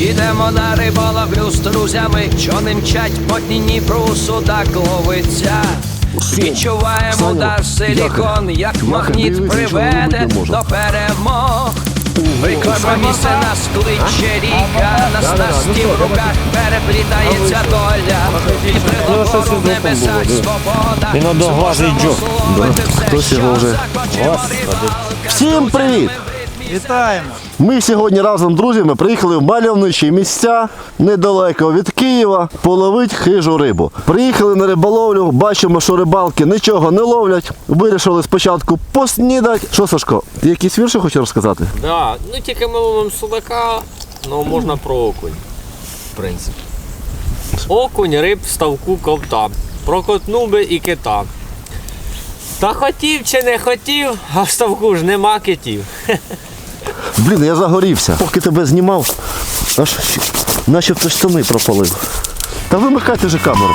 Їдемо на риболовлю з друзями, що не мчать по Дніпру, судак ловиться. Відчуваємо удар силікон, як магніт приведе до перемог. Прикорма нас кличе ріка, на ну стів що, руках переплітається доля. І Ну, щось в небесах свобода. Він одноглазий все, хтось його що вже-. Всім привіт! Вітаємо! Ми сьогодні разом з друзями приїхали в мальовничі місця недалеко від Києва половить хижу рибу. Приїхали на риболовлю, бачимо, що рибалки нічого не ловлять. Вирішили спочатку поснідати. Що, Сашко, ти якісь вірші хочеш розказати? Да, ну тільки ми ловимо судака, ну можна про окунь. В принципі. Окунь, риб, в ставку, ковта. Прокотнув би і кита. Та хотів чи не хотів, а в ставку ж нема китів. Блін, я загорівся. Поки тебе знімав, аж начебто штани пропалив. Та вимикайте же камеру.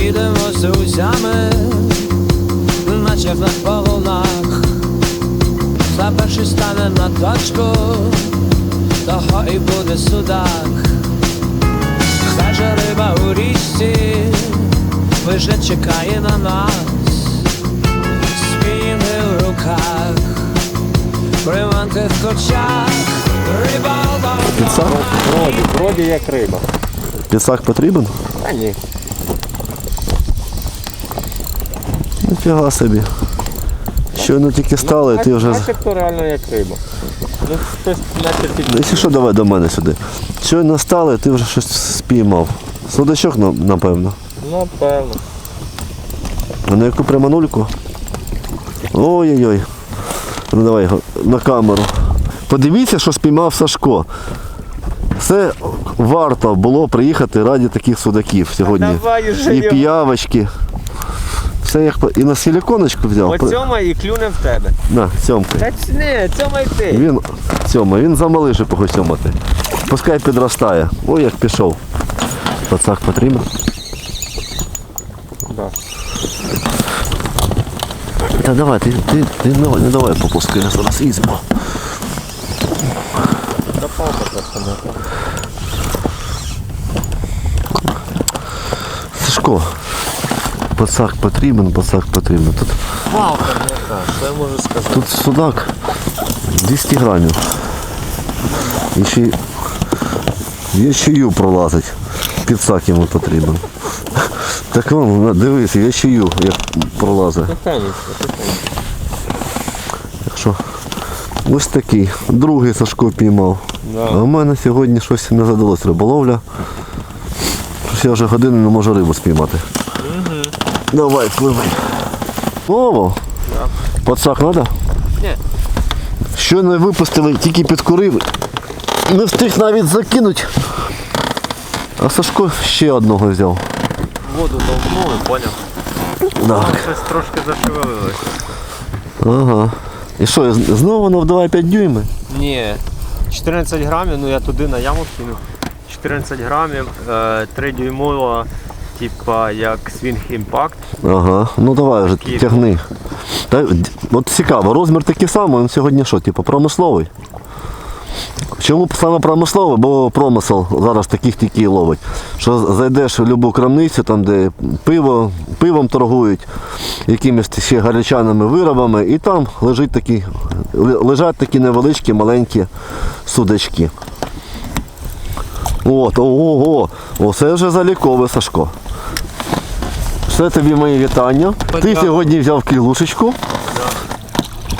Їдемо з друзями, наче на полунах. За перший стане на точку, того і буде судак. Хаже риба у річці, вже чекає на нас. Руках, приманки в кочах, рибалка. Підсак? Вроді, вроді як риба. Підсак потрібен? Та ні. Ніфіга собі. Щойно тільки стали, ти вже. Начебто реально як риба. Ну, хтось наче. Якщо що, давай до мене сюди. Щойно стали, ти вже щось спіймав. Судачок, на- напевно. Напевно. А на яку прямонульку? Ой-ой-ой. Ну давай його на камеру. Подивіться, що спіймав Сашко. Це варто було приїхати раді таких судаків сьогодні. давай І п'явочки. Все як і на силіконочку взяв. Оцьома і клюне в тебе. На, цьомки. Та не, цьома й ти. Він цьома, він замалий, щоб його сьомати. Пускай підростає. Ой, як пішов. Пацак потрібен. Да. Та давай, ти, ти, ти не, не давай попускай, я зараз візьму. Та палка просто не. Сашко, пацак потрібен, пацак потрібен. Тут, Палка не так, що я можу сказати. тут судак 200 грамів. І ще, і ще ю пролазить. Підсак йому потрібен. Так вон, на, дивись, я ще ю, як пролазить. Так що ось такий. Другий Сашко піймав. Да. А в мене сьогодні щось не задалось риболовля. Щось я вже годину не можу рибу спіймати. Давай, пливай. Ово! Пацак треба? Ні. Щойно випустили, тільки підкурив. Не встиг навіть закинути. А Сашко ще одного взяв. Воду довнули, поняв? Так. Щось трошки зашевелилось. Ага. І що, знову воно в 2,5 дюйми? Ні. 14 грамів, ну я туди на яму кинув. 14 грамів, е, 3 дюймова, типа як Swing Impact. Ага, ну давай вже Такий. тягни. Та, от цікаво, розмір такий самий, він сьогодні що, типу, промисловий? Чому саме промисловий? Бо промисел зараз таких тільки ловить. Що зайдеш в будь-яку крамницю, там, де пиво, пивом торгують, якимись ще гарячаними виробами, і там лежить такі, лежать такі невеличкі маленькі судачки. От, ого, оце вже залікове Сашко. Все тобі мої вітання. Ти сьогодні взяв кілушечку.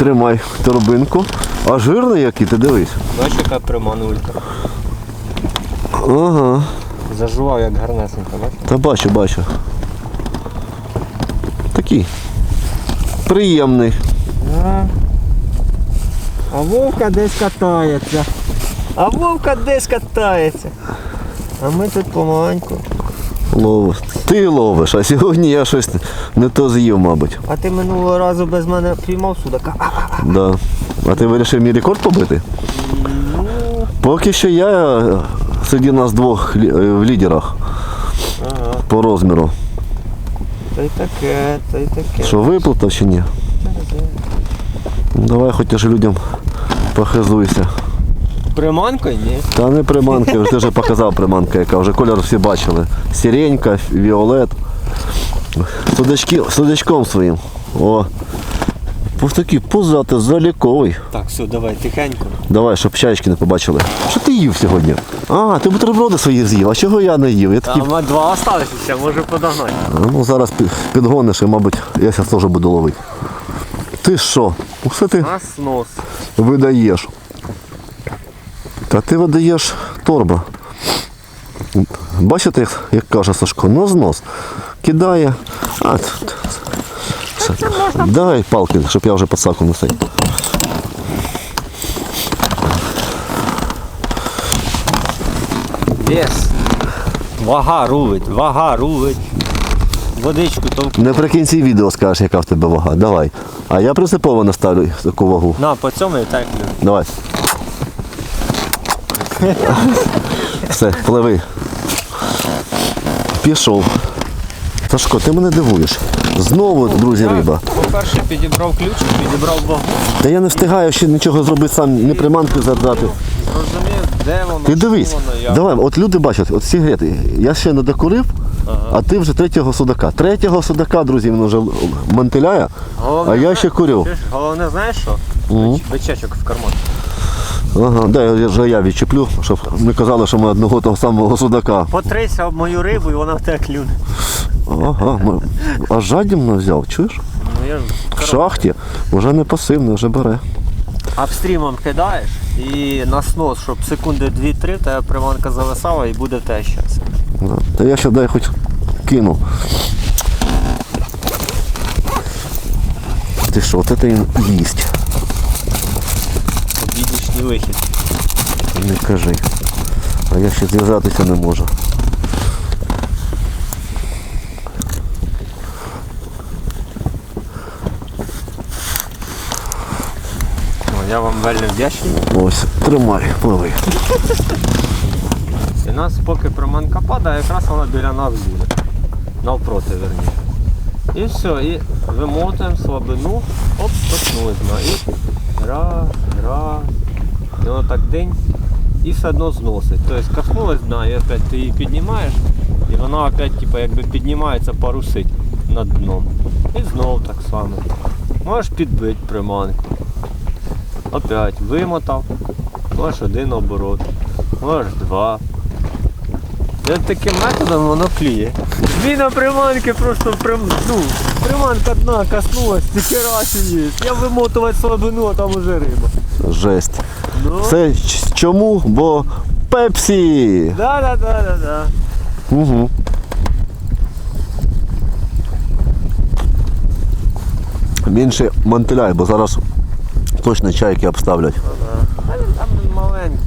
Тримай торбинку. А жирний який, ти дивись. Бачиш, яка приманулька. Ага. Зажував як гарнесенько, бачиш? Та бачу, бачу. Такий. Приємний. А вовка десь катається. А вовка десь катається. А ми тут помаленьку. Ловиш. Ти ловиш, а сьогодні я щось не то з'їв, мабуть. А ти минулого разу без мене піймав судака. Да. А ти вирішив мій рекорд побити? Поки що я серед нас двох е, в лідерах Ага. по розміру. Та й таке, та й таке. Що виплутав чи ні? Ну, Давай хоч ж людям Похизуйся. Приманкою? Ні. Та не приманка, ти вже показав приманка, яка вже кольор всі бачили. Сіренька, віолет. Судачки, судачком своїм. О. Ось такий пузатий, заліковий. Так, все, давай, тихенько. Давай, щоб чаєчки не побачили. Що ти їв сьогодні? А, ти бутерброди свої з'їв, а чого я не їв? Я такий, Там два осталися, може подогнати. Ну зараз підгониш і, мабуть, я зараз теж буду ловити. Ти що? Усе ти На снос. видаєш. Та ти видаєш торба. Бачите, як, як каже Сашко, на знос. Кидає. А, все. Дай палки, щоб я вже подсаку не сидів. Вес. Вага рулить, вага рулить. Водичку толку. Наприкінці відео скажеш, яка в тебе вага. Давай. А я принципово не ставлю таку вагу. На, по цьому і так. Давай. Все, пливи. Пішов. Сашко, ти мене дивуєш. Знову, друзі, риба. По-перше, підібрав ключик, підібрав вагу. Та я не встигаю ще нічого зробити сам, ні приманки задати. Розумів, де воно, Ти дивись, як. давай, от люди бачать, от сигарети. Я ще не докурив, а ти вже третього судака. Третього судака, друзі, він вже мантиляє, а я ще курю. Головне, знаєш що? Бичечок в карман. Ага, дай вже я відчеплю, щоб не казали, що ми одного того самого судака. Потрися об мою рибу і вона в тебе клюне. Ага, ми... а жадібно взяв, чуєш? Ну я ж В шахті вже не пасивний, вже бере. апстрімом кидаєш і на снос, щоб секунди 2-3 в тебе приманка зависала і буде тебе щас. Да. Та я ще дай хоч кину. Ти що, от це він їсть. Обіднішній вихід. Не кажи. А я ще зв'язатися не можу. Я вам вельми вдячний. Ось, тримай, пливи. І нас поки приманка падає, якраз вона біля нас буде. Навпроти верніше. І все, і вимотуємо слабину, оп, дна. І раз, раз. І воно так день. І все одно зносить. Тобто коснулась дна, і опять ти її піднімаєш, і вона опять типу, якби піднімається парусить над дном. І знов так само. Можеш підбити приманку. Опять вимотав. Можеш один оборот. Можеш два. От таким методом воно клює. Зміна приманки просто прям, ну, приманка дна коснулась, тільки раз є. Я вимотувати слабину, а там уже риба. Жесть. Ну, Це чому? Бо пепсі! да, да, да, да, да. Угу. Менше мантиляй, бо зараз точно чайки обставлять. А він там маленький.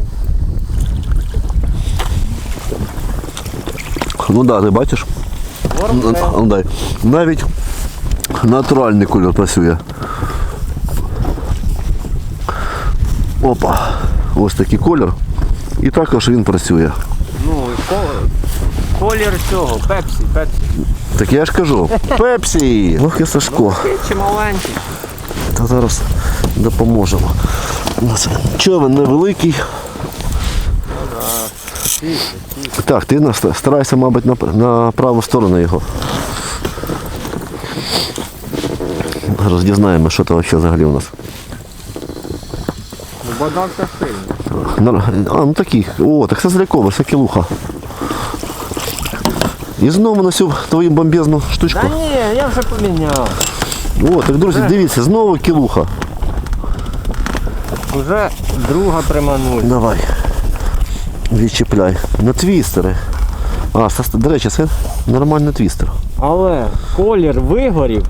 Ну так, да, ти бачиш? Ворм Ну, ну, дай. Навіть натуральний кольор працює. Опа. Ось такий колір. І також він працює. Ну, колір цього, пепсі, пепсі. Так я ж кажу. Пепсі! Ох і Сашко. Чи маленький? Та зараз допоможемо. У нас човен невеликий. Так, ти старайся, мабуть, на, на праву сторону його. Зараз дізнаємо, що це взагалі у нас. Ну, бадавка А, ну такий. О, так це зляково, це кілуха. І знову цю твою бомбезну штучку. Та ні, я вже поміняв. О, так, друзі, дивіться, знову кілуха. Уже друга примануль. Давай. Відчіпляй. На твістери. А, до речі, це нормальний твістер. Але колір вигорів,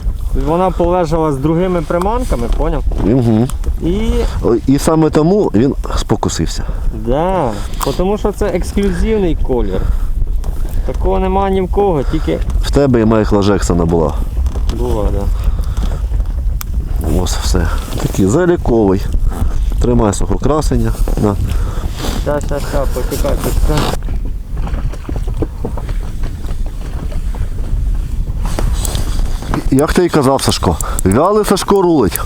вона полежала з другими приманками, поняв? Угу. І І саме тому він спокусився. да, тому що це ексклюзивний колір. Такого нема ні в кого, тільки В тебе і Майкла Джексона була. була, да. Ось все. Такий заліковий. Тримай свого красення. На. Ща, ща, ща, почекай, почекай. Як ти і казав, Сашко, вялий Сашко рулить.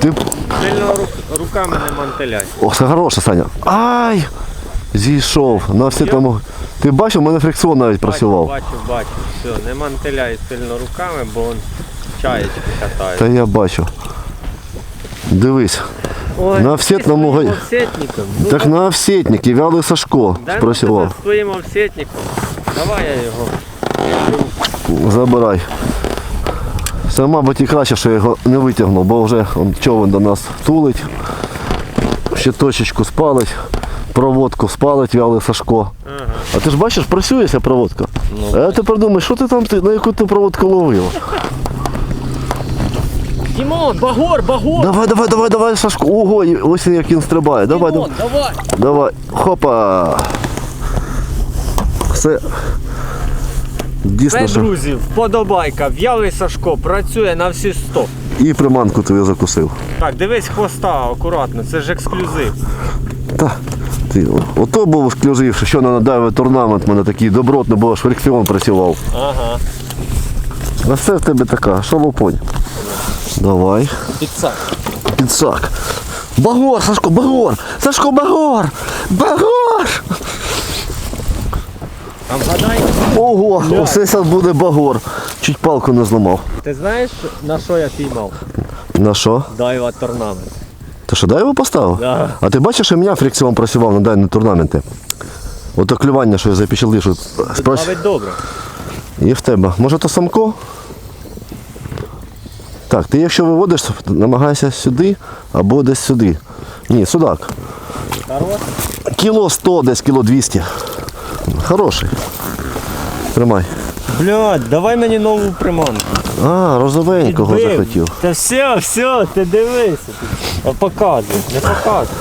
Ти... Сильно рук- руками не мантиляй. О, це хороша, Саня. Ай! Зійшов. На всі там... Ти бачив, у мене фрикціон навіть працював. Бачу, бачу, бачу. Все, не мантиляй сильно руками, бо он чаєчки катає. Та я бачу. Дивись. Ой, на всетному га- овсетником. Ну, Так на овсетнике, вялий Сашко дай ну, працював. тебе своїм овсетником. Давай я його. Забирай. Це, мабуть, і краще, що я його не витягнув, бо вже он, човен до нас тулить. Ще точечку спалить, проводку спалить вялий Сашко. А ти ж бачиш, працює ця проводка. а я тепер думаю, що ти там ти, на яку ти проводку ловив? Дімон, багор, багор! Давай, давай, давай, давай, Сашко. Ого, ось як він стрибає. Давай, давай. давай! Давай. Хопа. Все. Дійсно, Це, що друзі, вподобайка. В'ялий Сашко працює на всі 100. і приманку твою закусив. Так, дивись хвоста, акуратно, це ж ексклюзив. Та, ти, о- ото був ексклюзив, що що на надавив турнамент, мене такий добротний, бо аж фрикціон працював. Ага. А все в тебе така, що лопонь. Давай. Підсак. Підсак. Багор, Сашко, багор! Сашко, багор! Багор! А вгадай, Ого, оце зараз буде багор. Чуть палку не зламав. ти знаєш, на що я піймав? На що? Дайва торнамент. Ти що, дай його поставив? Да. А ти бачиш, що мене фрикціон працював на дані турнаменти? Ото клювання, що я запечатлив, що спрос... Навіть добре. І в тебе. Може то самко? Так, ти якщо виводиш, намагайся сюди або десь сюди. Ні, судак. Хорош? Кіло 100, десь кіло 200. Хороший. Тримай. Блядь, давай мені нову приманку. А, розовенького Підбив. захотів. Та все, все, ти дивися. А показуй, не показуй.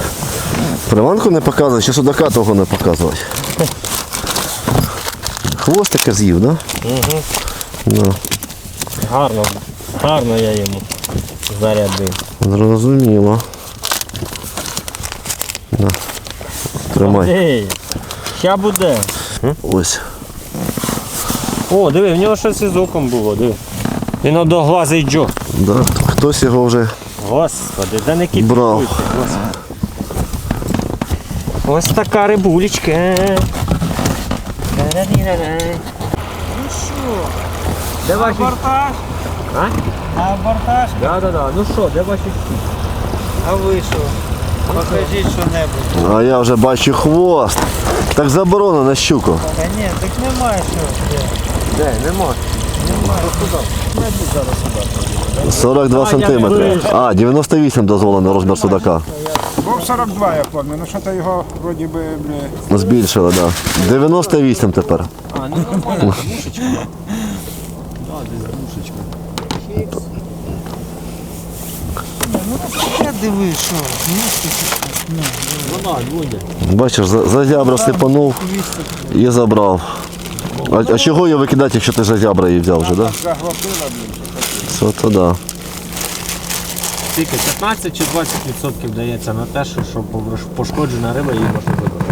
Приманку не показує, ще судака того не показувати. Хвостика з'їв, так? Да? Ну, Гарно, гарно я йому зарядив. зрозуміло. На. Тримай. Ей, ща буде. Ось. О, диви, в нього щось із оком було, диви. Він одноглазий Джо. Да. Хтось його вже Господи, да не Брав. Ось така рибулечка. Ну що? Де ваші... Абортаж, А? абортаж, Да, да, да. Ну що, де ваші... а ви що? Покажіть що-небудь. А я вже бачу хвост. Так заборонено на щуку. Та ні, так немає що. Де? Нема. 42 А, я сантиметри. А, 98 дозволено розмір судака. Був 42, я пам'ятаю, ну що то його вроді би, бля, Збільшили, так. Да. 98 тепер. А, ну нормально, Я дивись, що. вона, Луня. Бачиш, за, за зябра сипанув і забрав. А, а чого її викидати, якщо ти за зябра її взяв вже, так? Да? заглотила, блін. Це то да. Скільки, 15 чи 20% дається на те, що, що пошкоджена риба її можна видати.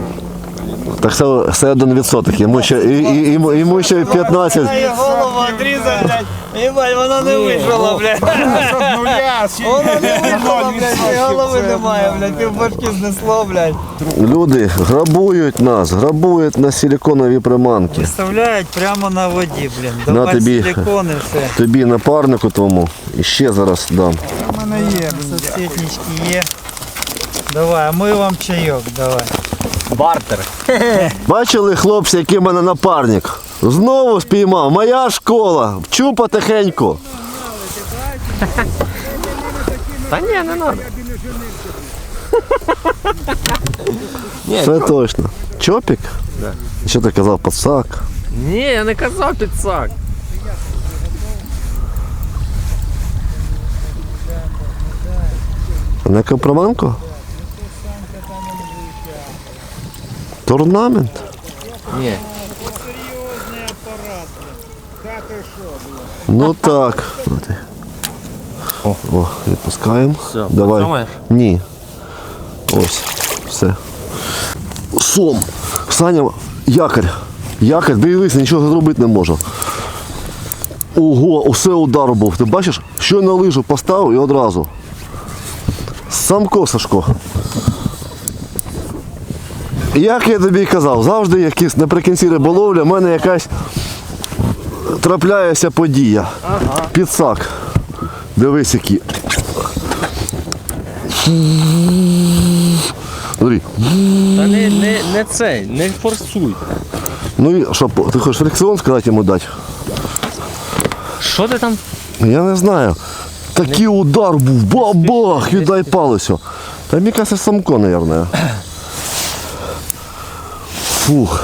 Так це, це один відсоток. Йому ще, і, і, йому, йому ще 15. Я голову отрізав, блядь. Єбать, вона не вийшла, блядь. Сі- Вона не вийшла, блядь, і голови немає, блядь, пів башки знесло, блядь. Люди грабують нас, грабують на силіконові приманки. Представляють прямо на воді, блін. На Давай тобі. силікон все. Тобі напарнику тому і ще зараз дам. У мене є. Соцсетнички є. Давай, а ми вам чайок, давай. Бартер. Бачили, хлопці, який в мене напарник? Знову спіймав. Моя школа. Вчу потихеньку. Та ні, не треба. Це точно. Чопік? Що ти казав, пацак? Ні, я не казав підсак. На компроманку? Турнамент? Ні. Ну так. О, О відпускаємо. Все, Давай. потримаєш? Ні. Ось. Все. Сом. Саня, якорь. Якорь, дивися, нічого зробити не можу. Ого, усе удар був. Ти бачиш, що на лижу поставив і одразу. Самко Сашко. Як я тобі казав, завжди якісь наприкінці риболовлі в мене якась трапляється подія. Підсак. Дивись які. Смотри. Та не, не, не цей, не форсуй. Ну і що, ти хочеш фрикціон сказати йому дати? Що ти там? Я не знаю. Такий удар був, бабах, віддай палицю. Та мені кажется, самко, мабуть. Фух.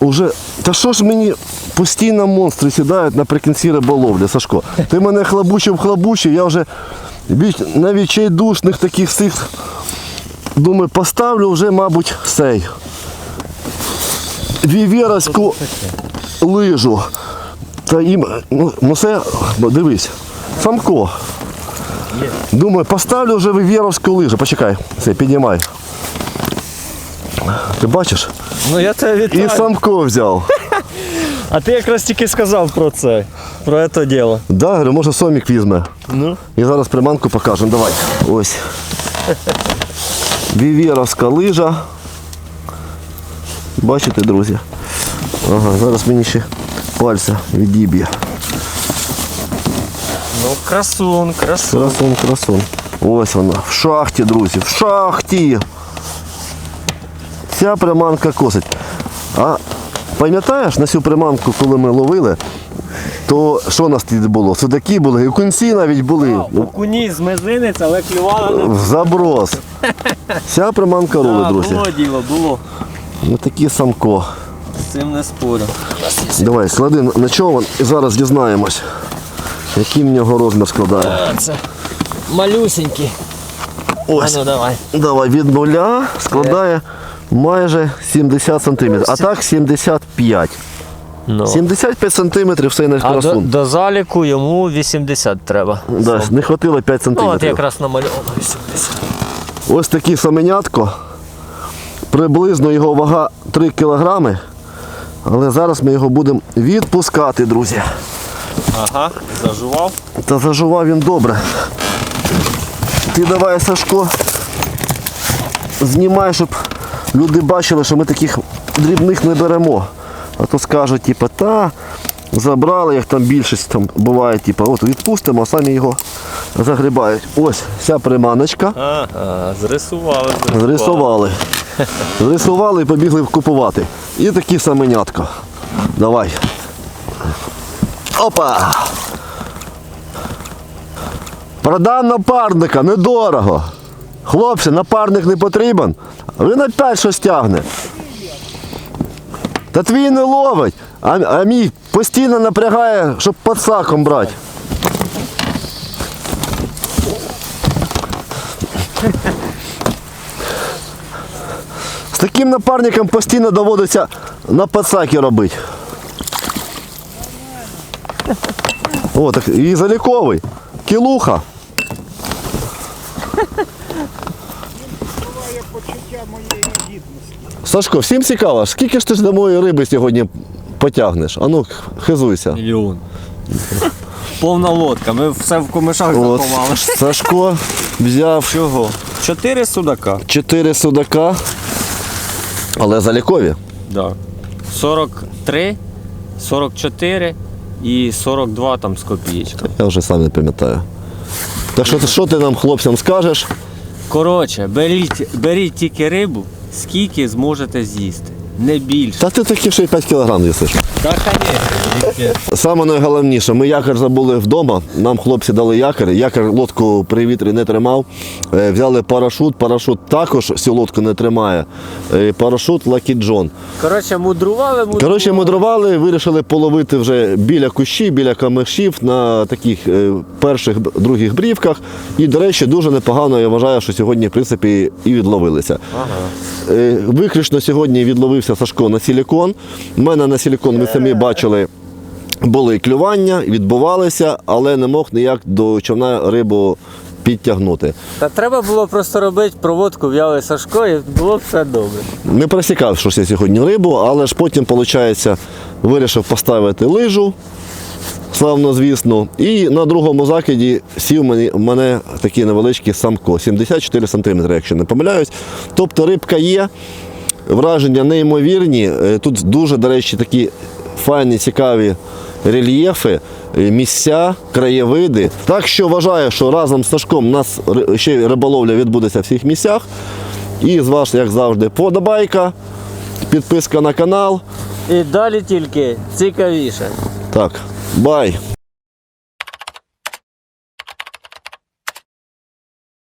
Уже. Та що ж мені постійно монстри сідають наприкінці риболовлі, Сашко? Ти мене хлабучив, хлабучив, я вже на відчайдушних таких всіх, думаю, поставлю вже, мабуть, сей. Віверовську лижу. Та їм, ну, ну це, дивись, Самко. Думаю, поставлю вже віверовську лижу. Почекай, це, піднімай. Ти бачиш? Ну я тебе І. Самко взяв. А ти якраз тільки сказав про це, про це діло. Да, говорю, може сомік візьме. Ну. І зараз приманку покажемо. Давай. Ось. Віверовська лижа. Бачите, друзі? Ага, зараз мені ще пальця відіб'є. Ну, красун, красун. Красун, красун. Ось вона. В шахті, друзі, в шахті. Ця приманка косить. А пам'ятаєш на цю приманку, коли ми ловили, то що у нас тоді було? Судаки були, і кунці навіть були. Куні з мизинець, але клювала на В заброс. Ця приманка роли, Да, друзі. було діло, було. Ну такі самко. З цим не спорю. Давай, склади на- на човен і зараз дізнаємось, який в нього розмір складає. Це малюсенький. Ось. А ну давай. Давай, від нуля складає майже 70 см, а так 75. Ну. 75 см все на А до, красун. до заліку йому 80 треба. Да, не хватило 5 Ну, от якраз намальовано 80. Ось такі саменятко. Приблизно його вага 3 кг. Але зараз ми його будемо відпускати, друзі. Ага, зажував. Та зажував він добре. Ти давай, Сашко, знімай, щоб люди бачили, що ми таких дрібних не беремо. А то скажуть, типу, та забрали, як там більшість там буває, типу, от відпустимо, а самі його загрібають. Ось ця приманочка. Ага, зрисували, Зрисували. Зрисували і побігли купувати. І такі саменятка. Давай. Опа! Продам напарника, недорого. Хлопці, напарник не потрібен. Він опять щось тягне. Та твій не ловить, а, а мій постійно напрягає, щоб під саком брати. З таким напарником постійно доводиться на пацаки робити. О, так і заліковий. Кілуха. Сашко, всім цікаво, скільки ж ти ж до моєї риби сьогодні потягнеш? А ну, хизуйся. Мільйон. Повна лодка, ми все в комишах От, заховали. Сашко взяв Чого? Чотири судака. 4 судака, але залікові. Да. 43, 44 і 42 там з копієчками. Я вже сам не пам'ятаю. Так що, що ти нам хлопцям скажеш? Коротше, беріть, беріть тільки рибу, скільки зможете з'їсти. Не більше. Та ти такі ще й 5 кілограм їсиш. Та, звісно. Саме найголовніше, ми якір забули вдома. Нам хлопці дали якір. Якір лодку при вітрі не тримав. Е, Взяли парашут. Парашут також цю лодку не тримає. Е, Парашут Lucky John. Коротше, мудрували, мудрували. Коротше, мудрували, вирішили половити вже біля кущів, біля камешів на таких е, перших других брівках. І, до речі, дуже непогано я вважаю, що сьогодні, в принципі, і відловилися. Е, Виключно сьогодні відловився Сашко на силікон. У мене на силікон, ви самі бачили, були клювання, відбувалися, але не мог ніяк до човна рибу підтягнути. Та треба було просто робити проводку в'яли Сашко і було б все добре. Не просікав щось я сьогодні рибу, але ж потім, виходить, вирішив поставити лижу. Славно, звісно. І на другому закиді сів мені, мене такий невеличкий самко, 74 см, якщо не помиляюсь. Тобто рибка є, враження неймовірні. Е, Тут дуже, до речі, такі файні, цікаві рельєфи, е, місця, краєвиди. Так що вважаю, що разом з Сашком у нас ще й риболовля відбудеться в всіх місцях. І з вас, як завжди, подобайка, підписка на канал. І далі тільки цікавіше. Так, бай!